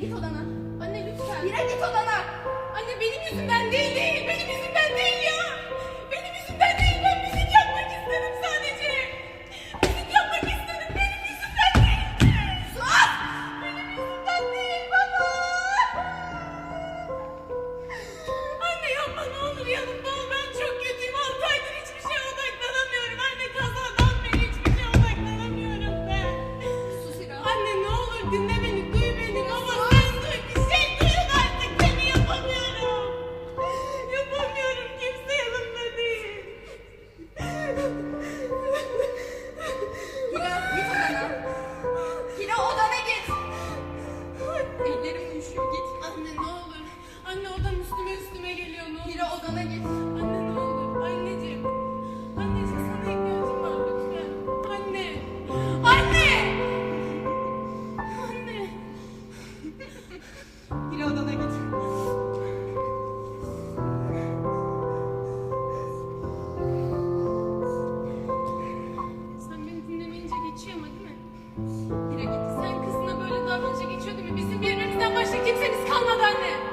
git odana. Anne lütfen. Hira git odana. üstüme üstüme geliyor ne olur. Biri odana git. Anne ne olur anneciğim. Anneciğim sana ihtiyacım var lütfen. Anne. Anne. Anne. Biri odana git. Sen beni dinlemeyince geçiyor değil mi? Biri git. Sen kızına böyle davranınca geçiyor değil mi? Bizim birbirimizden başka kimseniz kalmadı anne.